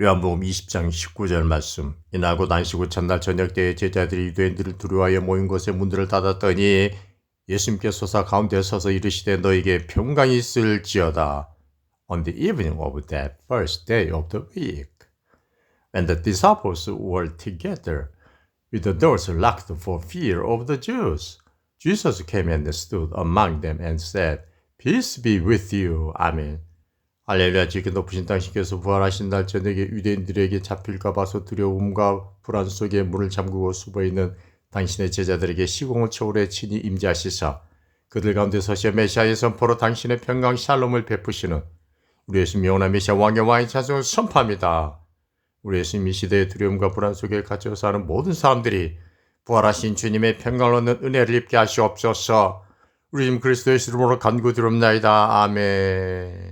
요한복음 20장 19절 말씀 이날고 난시고 첫날 저녁 때에 제자들이 유대인들을 두려워하여 모인 곳에 문들을 닫았더니 예수님께 서 사 가운데 서서 이르시되 너에게 평강이 있을지어다 on the evening of that first day of the week when the disciples were together with the doors locked for fear of the Jews Jesus came and stood among them and said peace be with you 아멘 할렐루야 지금 높으신 당신께서 부활하신 날 저녁에 유대인들에게 잡힐까 봐서 두려움과 불안 속에 문을 잠그고 숨어 있는 당신의 제자들에게 시공을 초월해 친히 임재하시사 그들 가운데 서시어 메시아의 선포로 당신의 평강 샬롬을 베푸시는 우리 예수님 영원한 메시아 왕의 왕의 찬송을 선포합니다. 우리 예수님 이 시대의 두려움과 불안 속에 갇혀 사는 모든 사람들이 부활하신 주님의 평강을 얻는 은혜를 입게 하시옵소서 우리 주님 그리스도의 이름으로 간구드립나이다. 아멘